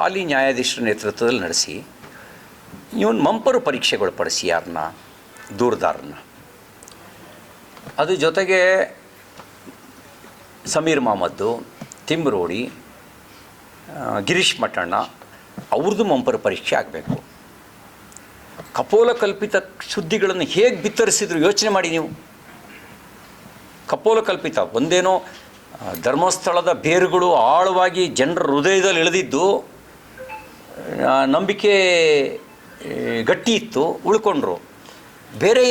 ಹಾಲಿ ನ್ಯಾಯಾಧೀಶರ ನೇತೃತ್ವದಲ್ಲಿ ನಡೆಸಿ, ಇವನು ಮಂಪರು ಪರೀಕ್ಷೆಗಳು ಪಡಿಸಿ ಯಾರನ್ನ ದೂರದಾರನ್ನ ಅದು ಜೊತೆಗೆ ಸಮೀರ್ ಮಹಮ್ಮದ್ದು, ತಿಮ್ರೋಡಿ ಗಿರೀಶ್ ಮಠಣ್ಣ ಅವ್ರದ್ದು ಮಂಪರು ಪರೀಕ್ಷೆ ಆಗಬೇಕು. ಕಪೋಲ ಕಲ್ಪಿತ ಸುದ್ದಿಗಳನ್ನು ಹೇಗೆ ಬಿತ್ತರಿಸಿದ್ರು ಯೋಚನೆ ಮಾಡಿ ನೀವು. ಕಪೋಲ ಕಲ್ಪಿತ ಒಂದೇನೋ ಧರ್ಮಸ್ಥಳದ ಬೇರುಗಳು ಆಳವಾಗಿ ಜನರ ಹೃದಯದಲ್ಲಿ ಇಳಿದಿದ್ದು ನಂಬಿಕೆ ಗಟ್ಟಿ ಇತ್ತು, ಉಳ್ಕೊಂಡ್ರು. ಬೇರೆ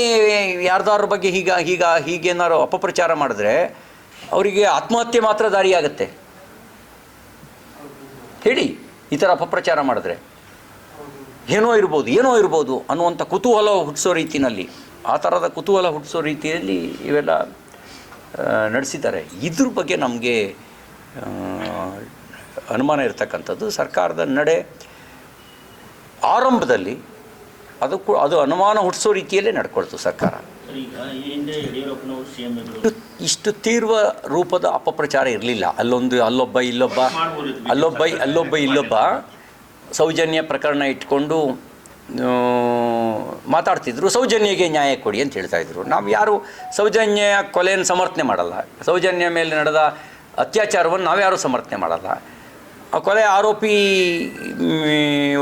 ಯಾರ್ದಾರ ಬಗ್ಗೆ ಹೀಗ ಹೀಗ, ಹೀಗೇನಾರು ಅಪಪ್ರಚಾರ ಮಾಡಿದ್ರೆ ಅವರಿಗೆ ಆತ್ಮಹತ್ಯೆ ಮಾತ್ರ ದಾರಿಯಾಗತ್ತೆ. ಹೇಳಿ, ಈ ಥರ ಅಪಪ್ರಚಾರ ಮಾಡಿದ್ರೆ. ಏನೋ ಇರ್ಬೋದು ಏನೋ ಇರ್ಬೋದು ಅನ್ನುವಂಥ ಕುತೂಹಲ ಹುಟ್ಟಿಸೋ ರೀತಿಯಲ್ಲಿ ಆ ಥರದ ಕುತೂಹಲ ಹುಟ್ಟಿಸೋ ರೀತಿಯಲ್ಲಿ ಇವೆಲ್ಲ ನಡೆಸಿದ್ದಾರೆ. ಇದ್ರ ಬಗ್ಗೆ ನಮಗೆ ಅನುಮಾನ ಇರತಕ್ಕಂಥದ್ದು ಸರ್ಕಾರದ ನಡೆ ಆರಂಭದಲ್ಲಿ ಅದು ಅದು ಅನುಮಾನ ಹುಟ್ಟಿಸೋ ರೀತಿಯಲ್ಲೇ ನಡ್ಕೊಳ್ತು ಸರ್ಕಾರ. ಇಷ್ಟು- ಇಷ್ಟು ತೀವ್ರ ರೂಪದ ಅಪಪ್ರಚಾರ ಇರಲಿಲ್ಲ. ಅಲ್ಲೊಂದು ಅಲ್ಲೊಬ್ಬ ಇಲ್ಲೊಬ್ಬ ಅಲ್ಲೊಬ್ಬ ಅಲ್ಲೊಬ್ಬ ಇಲ್ಲೊಬ್ಬ ಸೌಜನ್ಯ ಪ್ರಕರಣ ಇಟ್ಕೊಂಡು ಮಾತಾಡ್ತಿದ್ರು. ಸೌಜನ್ಯಗೆ ನ್ಯಾಯ ಕೊಡಿ ಅಂತ ಹೇಳ್ತಾ ಇದ್ರು. ನಾವು ಯಾರು ಸೌಜನ್ಯ ಕೊಲೆಯನ್ನು ಸಮರ್ಥನೆ ಮಾಡಲ್ಲ. ಸೌಜನ್ಯ ಮೇಲೆ ನಡೆದ ಅತ್ಯಾಚಾರವನ್ನು ನಾವ್ಯಾರೂ ಸಮರ್ಥನೆ ಮಾಡಲ್ಲ. ಕೊಲೆ ಆರೋಪಿ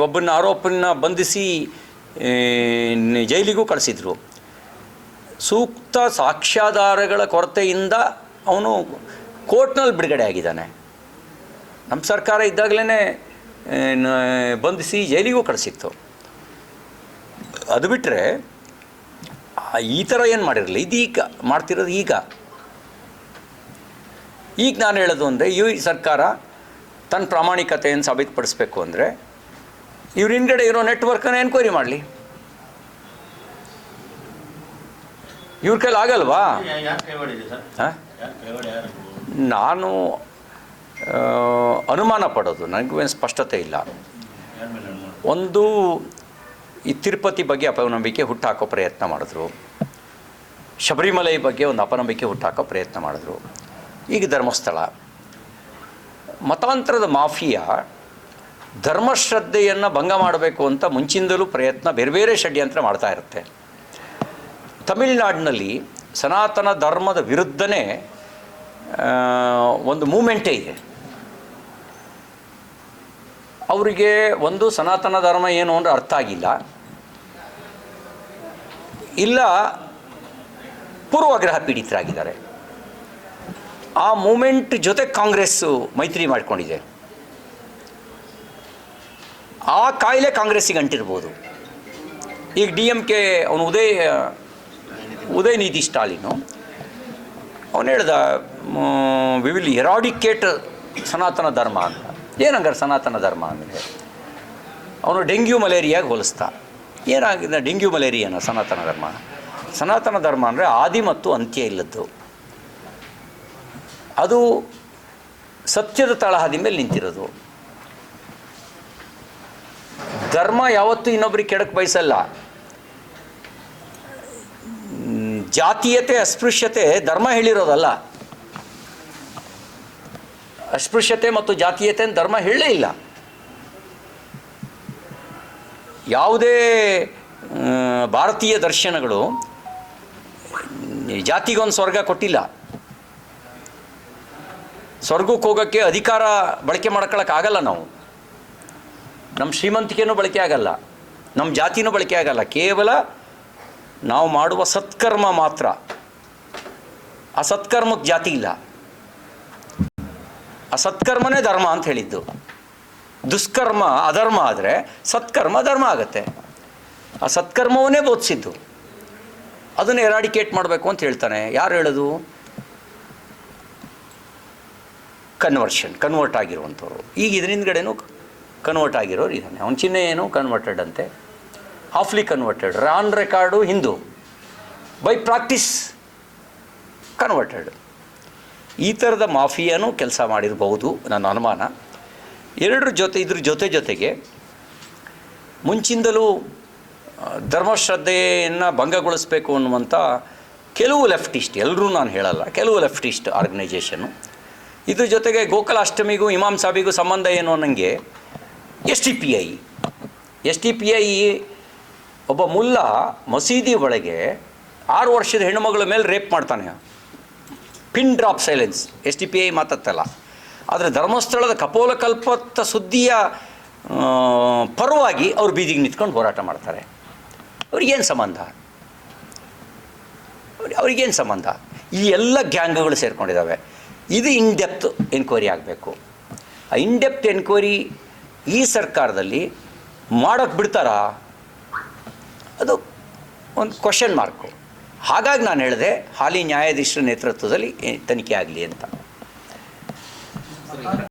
ಒಬ್ಬನ ಆರೋಪನ ಬಂಧಿಸಿ ಜೈಲಿಗೂ ಕಳಿಸಿದ್ರು. ಸೂಕ್ತ ಸಾಕ್ಷ್ಯಾಧಾರಗಳ ಕೊರತೆಯಿಂದ ಅವನು ಕೋರ್ಟ್ನಲ್ಲಿ ಬಿಡುಗಡೆ ಆಗಿದ್ದಾನೆ. ನಮ್ಮ ಸರ್ಕಾರ ಇದ್ದಾಗಲೇ ಬಂಧಿಸಿ ಜೈಲಿಗೂ ಕಳಿಸಿತ್ತು. ಅದು ಬಿಟ್ಟರೆ ಈ ಥರ ಏನು ಮಾಡಿರಲಿಲ್ಲ ಇದೀಗ ಮಾಡ್ತಿರೋದು ಈಗ. ಈಗ ನಾನು ಹೇಳೋದು ಅಂದರೆ ಈ ಸರ್ಕಾರ ತನ್ನ ಪ್ರಾಮಾಣಿಕತೆಯನ್ನು ಸಾಬೀತುಪಡಿಸ್ಬೇಕು ಅಂದರೆ ಇವ್ರ ಹಿಂದ್ಗಡೆ ಇರೋ ನೆಟ್ವರ್ಕನ್ನು ಎನ್ಕ್ವೈರಿ ಮಾಡಲಿ. ಇವ್ರ ಕೈಲಿ ಆಗಲ್ವಾ? ನಾನು ಅನುಮಾನ ಪಡೋದು. ನನಗೂ ಏನು ಸ್ಪಷ್ಟತೆ ಇಲ್ಲ? ಒಂದು, ಈ ತಿರುಪತಿ ಬಗ್ಗೆ ಅಪನಂಬಿಕೆ ಹುಟ್ಟಾಕೋ ಪ್ರಯತ್ನ ಮಾಡಿದ್ರು. ಶಬರಿಮಲೈ ಬಗ್ಗೆ ಒಂದು ಅಪನಂಬಿಕೆ ಹುಟ್ಟಾಕೋ ಪ್ರಯತ್ನ ಮಾಡಿದ್ರು. ಈಗ ಧರ್ಮಸ್ಥಳ. ಮತಾಂತರದ ಮಾಫಿಯಾ ಧರ್ಮಶ್ರದ್ಧೆಯನ್ನು ಭಂಗ ಮಾಡಬೇಕು ಅಂತ ಮುಂಚಿಂದಲೂ ಪ್ರಯತ್ನ ಬೇರೆ ಬೇರೆ ಷಡ್ಯಂತ್ರ ಮಾಡ್ತಾ ಇರುತ್ತೆ. ತಮಿಳುನಾಡಿನಲ್ಲಿ ಸನಾತನ ಧರ್ಮದ ವಿರುದ್ಧನೇ ಒಂದು ಮೂಮೆಂಟೇ ಇದೆ. ಅವರಿಗೆ ಒಂದು ಸನಾತನ ಧರ್ಮ ಏನು ಅಂದರೆ ಅರ್ಥ ಆಗಿಲ್ಲ. ಇಲ್ಲ ಪೂರ್ವಗ್ರಹ ಪೀಡಿತರಾಗಿದ್ದಾರೆ. ಆ ಮೂಮೆಂಟ್ ಜೊತೆ ಕಾಂಗ್ರೆಸ್ಸು ಮೈತ್ರಿ ಮಾಡಿಕೊಂಡಿದೆ. ಆ ಕಾಯಿಲೆ ಕಾಂಗ್ರೆಸ್ಸಿಗೆ ಅಂಟಿರ್ಬೋದು. ಈಗ ಡಿ ಎಂ ಕೆ ಅವನು ಉದಯ್, ಉದಯನಿಧಿ ಸ್ಟಾಲಿನು, ಅವನು ಹೇಳ್ದ ವಿ ವಿಲ್ ಎರಾಡಿಕೇಟ್ ಸನಾತನ ಧರ್ಮ ಅಂತ. ಏನಂಗಾರೆ ಸನಾತನ ಧರ್ಮ ಅಂದರೆ ಅವನು ಡೆಂಗ್ಯೂ ಮಲೇರಿಯಾಗೆ ಹೋಲಿಸ್ತಾ ಏನಾಗಿದೆ ಡೆಂಗ್ಯೂ ಮಲೇರಿಯಾನ ಸನಾತನ ಧರ್ಮ? ಸನಾತನ ಧರ್ಮ ಅಂದರೆ ಆದಿ ಮತ್ತು ಅಂತ್ಯ ಇಲ್ಲದ್ದು. ಅದು ಸತ್ಯದ ತಳಹದಿ ಮೇಲೆ ನಿಂತಿರೋದು. ಧರ್ಮ ಯಾವತ್ತೂ ಇನ್ನೊಬ್ರಿಗೆ ಕೆಡಕ್ಕೆ ಬಯಸಲ್ಲ. ಜಾತೀಯತೆ, ಅಸ್ಪೃಶ್ಯತೆ, ಧರ್ಮ ಹೇಳಿರೋದಲ್ಲ. ಅಸ್ಪೃಶ್ಯತೆ ಮತ್ತು ಜಾತೀಯತೆ ಧರ್ಮ ಹೇಳಲೇ ಇಲ್ಲ. ಯಾವುದೇ ಭಾರತೀಯ ದರ್ಶನಗಳು ಜಾತಿಗೊಂದು ಸ್ವರ್ಗ ಕೊಟ್ಟಿಲ್ಲ. ಸ್ವರ್ಗಕ್ಕೆ ಹೋಗೋಕ್ಕೆ ಅಧಿಕಾರ ಬಳಕೆ ಮಾಡ್ಕೊಳಕ್ಕಾಗಲ್ಲ ನಾವು. ನಮ್ಮ ಶ್ರೀಮಂತಿಕೆನೂ ಬಳಕೆ ಆಗಲ್ಲ. ನಮ್ಮ ಜಾತಿನೂ ಬಳಕೆ ಆಗಲ್ಲ. ಕೇವಲ ನಾವು ಮಾಡುವ ಸತ್ಕರ್ಮ ಮಾತ್ರ. ಆ ಸತ್ಕರ್ಮಕ್ಕೆ ಜಾತಿ ಇಲ್ಲ. ಆ ಸತ್ಕರ್ಮನೇ ಧರ್ಮ ಅಂತ ಹೇಳಿದ್ದು. ದುಷ್ಕರ್ಮ ಅಧರ್ಮ ಆದರೆ ಸತ್ಕರ್ಮ ಧರ್ಮ ಆಗತ್ತೆ. ಆ ಸತ್ಕರ್ಮವನ್ನೇ ಬೋಧಿಸಿದ್ದು. ಅದನ್ನು ಎರಾಡಿಕೇಟ್ ಮಾಡಬೇಕು ಅಂತ ಹೇಳ್ತಾನೆ. ಯಾರು ಹೇಳೋದು? ಕನ್ವರ್ಷನ್ ಕನ್ವರ್ಟ್ ಆಗಿರುವಂಥವ್ರು. ಈಗ ಇದರಿಂದಗಡೆನೂ ಕನ್ವರ್ಟ್ ಆಗಿರೋರು ಇದ್ದಾನೆ ಅವನ ಚಿಹ್ನೆ ಏನು? ಕನ್ವರ್ಟೆಡ್ ಅಂತೆ. Halfly converted Ron record Hindu. By practice converted ಈ ಥರದ ಮಾಫಿಯಾನೂ ಕೆಲಸ ಮಾಡಿರಬಹುದು, ನನ್ನ ಅನುಮಾನ. ಎರಡರ ಜೊತೆ, ಇದ್ರ ಜೊತೆ ಜೊತೆಗೆ ಮುಂಚಿಂದಲೂ ಧರ್ಮಶ್ರದ್ಧೆಯನ್ನು ಭಂಗಗೊಳಿಸಬೇಕು ಅನ್ನುವಂಥ ಕೆಲವು ಲೆಫ್ಟಿಸ್ಟ್ ಎಲ್ಲರೂ ನಾನು ಹೇಳಲ್ಲ, ಕೆಲವು ಲೆಫ್ಟಿಸ್ಟ್ ಆರ್ಗನೈಜೇಷನು ಇದ್ರ ಜೊತೆಗೆ ಗೋಕುಲಾಷ್ಟಮಿಗೂ ಇಮಾಮ್ ಸಾಬಿಗೂ ಸಂಬಂಧ ಏನು ಅನ್ನಂಗೆ S T P I. S T P I ಒಬ್ಬ ಮುಲ್ಲ ಮಸೀದಿ ಒಳಗೆ ಆರು ವರ್ಷದ ಹೆಣ್ಣುಮಗಳ ಮೇಲೆ ರೇಪ್ ಮಾಡ್ತಾನೆ. Pin drop silence. S T P I ಮಾತತ್ತಲ್ಲ. ಆದರೆ ಧರ್ಮಸ್ಥಳದ ಕಪೋಲ ಕಲ್ಪತ್ತ ಸುದ್ದಿಯ ಪರವಾಗಿ ಅವ್ರು ಬೀದಿಗೆ ನಿಂತ್ಕೊಂಡು ಹೋರಾಟ ಮಾಡ್ತಾರೆ. ಅವ್ರಿಗೇನು ಸಂಬಂಧ? ಅವ್ರ್- ಅವ್ರಿಗೇನು ಸಂಬಂಧ? ಈ ಎಲ್ಲ ಗ್ಯಾಂಗ್ಗಳು ಸೇರ್ಕೊಂಡಿದ್ದಾವೆ ಇದು ಇನ್ ಡೆಪ್ತ್ ಎನ್ಕ್ವೈರಿ ಆಗಬೇಕು. ಆ ಇನ್ ಡೆಪ್ತ್ ಎನ್ಕ್ವೈರಿ ಈ ಸರ್ಕಾರದಲ್ಲಿ ಮಾಡೋಕ್ಕೆ ಬಿಡ್ತಾರಾ? ಅದು ಒಂದು ಕ್ವಶನ್ ಮಾರ್ಕು ಹಾಗಾಗಿ ನಾನು ಹೇಳಿದೆ, ಹಾಲಿ ನ್ಯಾಯಾಧೀಶರ ನೇತೃತ್ವದಲ್ಲಿ ತನಿಖೆ ಆಗಲಿ ಅಂತ.